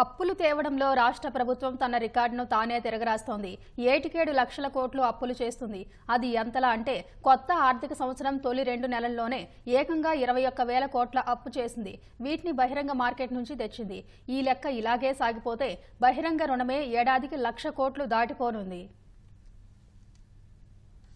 అప్పులు తేవడంలో రాష్ట్ర ప్రభుత్వం తన రికార్డును తానే తిరగరాస్తోంది. ఏటికేడు లక్షల కోట్లు అప్పులు చేస్తుంది. అది ఎంతలా అంటే కొత్త ఆర్థిక సంవత్సరం తొలి రెండు నెలల్లోనే ఏకంగా ఇరవై ఒక్క వేల కోట్ల అప్పు చేసింది. వీటిని బహిరంగ మార్కెట్ నుంచి తెచ్చింది. ఈ లెక్క ఇలాగే సాగిపోతే బహిరంగ రుణమే ఏడాదికి లక్ష కోట్లు దాటిపోనుంది.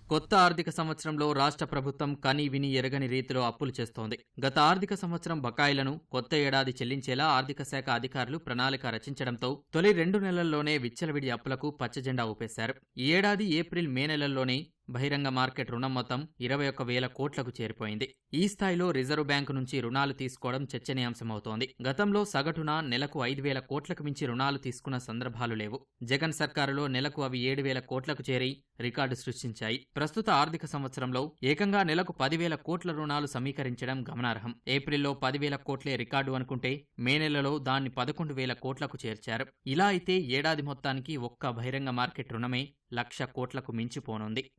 కొత్త ఆర్థిక సంవత్సరంలో రాష్ట్ర ప్రభుత్వం కని విని ఎరగని రీతిలో అప్పులు చేస్తోంది. గత ఆర్థిక సంవత్సరం బకాయిలను కొత్త ఏడాది చెల్లించేలా ఆర్థిక శాఖ అధికారులు ప్రణాళిక రచించడంతో తొలి రెండు నెలల్లోనే విచ్చలవిడి అప్పులకు పచ్చజెండా ఊపేశారు. ఈ ఏడాది ఏప్రిల్ మే నెలల్లోనే బహిరంగ మార్కెట్ రుణం మొత్తం ఇరవై ఒక్క వేల కోట్లకు చేరిపోయింది. ఈ స్థాయిలో రిజర్వ్ బ్యాంకు నుంచి రుణాలు తీసుకోవడం చర్చనీయాంశమవుతోంది. గతంలో సగటున నెలకు ఐదు వేల కోట్లకు మించి రుణాలు తీసుకున్న సందర్భాలు లేవు. జగన్ సర్కారులో నెలకు అవి ఏడు వేల కోట్లకు చేరి రికార్డు సృష్టించాయి. ప్రస్తుత ఆర్థిక సంవత్సరంలో ఏకంగా నెలకు పదివేల కోట్ల రుణాలు సమీకరించడం గమనార్హం. ఏప్రిల్లో పదివేల కోట్లే రికార్డు అనుకుంటే మే నెలలో దాన్ని పదకొండు వేల కోట్లకు చేర్చారు. ఇలా అయితే ఏడాది మొత్తానికి ఒక్క బహిరంగ మార్కెట్ రుణమే లక్ష కోట్లకు మించిపోనుంది.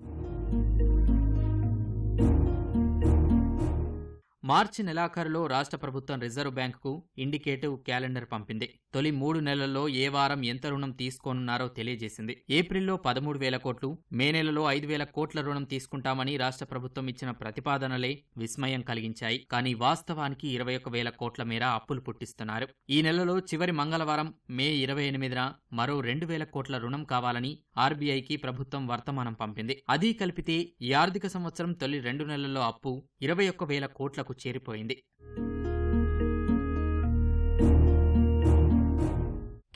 మార్చి నెలాఖరులో రాష్ట్ర ప్రభుత్వం రిజర్వ్ బ్యాంకుకు ఇండికేటివ్ క్యాలెండర్ పంపింది. తొలి మూడు నెలల్లో ఏ వారం ఎంత రుణం తీసుకోనున్నారో తెలియజేసింది. ఏప్రిల్లో పదమూడు వేల కోట్లు మే నెలలో ఐదు వేల కోట్ల రుణం తీసుకుంటామని రాష్ట్ర ప్రభుత్వం ఇచ్చిన ప్రతిపాదనలే విస్మయం కలిగించాయి. కానీ వాస్తవానికి ఇరవై ఒక వేల కోట్ల మేర అప్పులు పుట్టిస్తున్నారు. ఈ నెలలో చివరి మంగళవారం మే ఇరవై ఎనిమిదిన మరో రెండు వేల కోట్ల రుణం కావాలని ఆర్బీఐకి ప్రభుత్వం వర్తమానం పంపింది. అదీ కలిపితే ఈ ఆర్థిక సంవత్సరం తొలి రెండు నెలల్లో అప్పు ఇరవై ఒక్క వేల కోట్లకు చేరిపోయింది.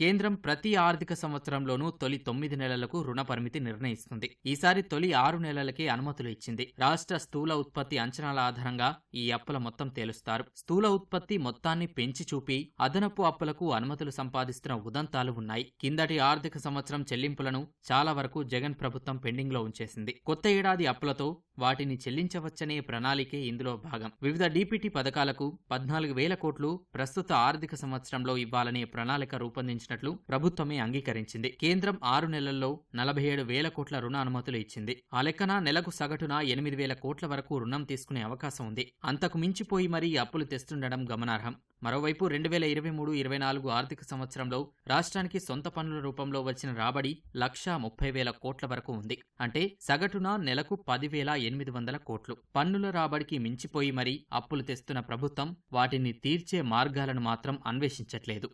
కేంద్రం ప్రతి ఆర్థిక సంవత్సరంలోనూ తొలి తొమ్మిది నెలలకు రుణ పరిమితి నిర్ణయిస్తుంది. ఈసారి తొలి ఆరు నెలలకే అనుమతులు ఇచ్చింది. రాష్ట్ర స్థూల ఉత్పత్తి అంచనాల ఆధారంగా ఈ అప్పుల మొత్తం తేలుస్తారు. స్థూల ఉత్పత్తి మొత్తాన్ని పెంచి చూపి అదనపు అప్పులకు అనుమతులు సంపాదిస్తున్న ఉదంతాలు ఉన్నాయి. కిందటి ఆర్థిక సంవత్సరం చెల్లింపులను చాలా వరకు జగన్ ప్రభుత్వం పెండింగ్లో ఉంచేసింది. కొత్త ఏడాది అప్పులతో వాటిని చెల్లించవచ్చనే ప్రణాళికే ఇందులో భాగం. వివిధ డీపీటీ పథకాలకు పద్నాలుగు వేల కోట్లు ప్రస్తుత ఆర్థిక సంవత్సరంలో ఇవ్వాలనే ప్రణాళిక రూపొందించిన రూపొందించినట్లు ప్రభుత్వమే అంగీకరించింది. కేంద్రం ఆరు నెలల్లో నలభై ఏడు వేల కోట్ల రుణ అనుమతులు ఇచ్చింది. ఆ లెక్కన నెలకు సగటున ఎనిమిది వేల కోట్ల వరకు రుణం తీసుకునే అవకాశం ఉంది. అంతకు మించిపోయి మరీ అప్పులు తెస్తుండడం గమనార్హం. మరోవైపు రెండు వేల ఇరవై మూడు ఇరవై నాలుగు ఆర్థిక సంవత్సరంలో రాష్ట్రానికి సొంత పన్నుల రూపంలో వచ్చిన రాబడి లక్షా ముప్పై వేల కోట్ల వరకు ఉంది. అంటే సగటున నెలకు పదివేల ఎనిమిది వందల కోట్లు. పన్నుల రాబడికి మించిపోయి మరీ అప్పులు తెస్తున్న ప్రభుత్వం వాటిని తీర్చే మార్గాలను మాత్రం అన్వేషించట్లేదు.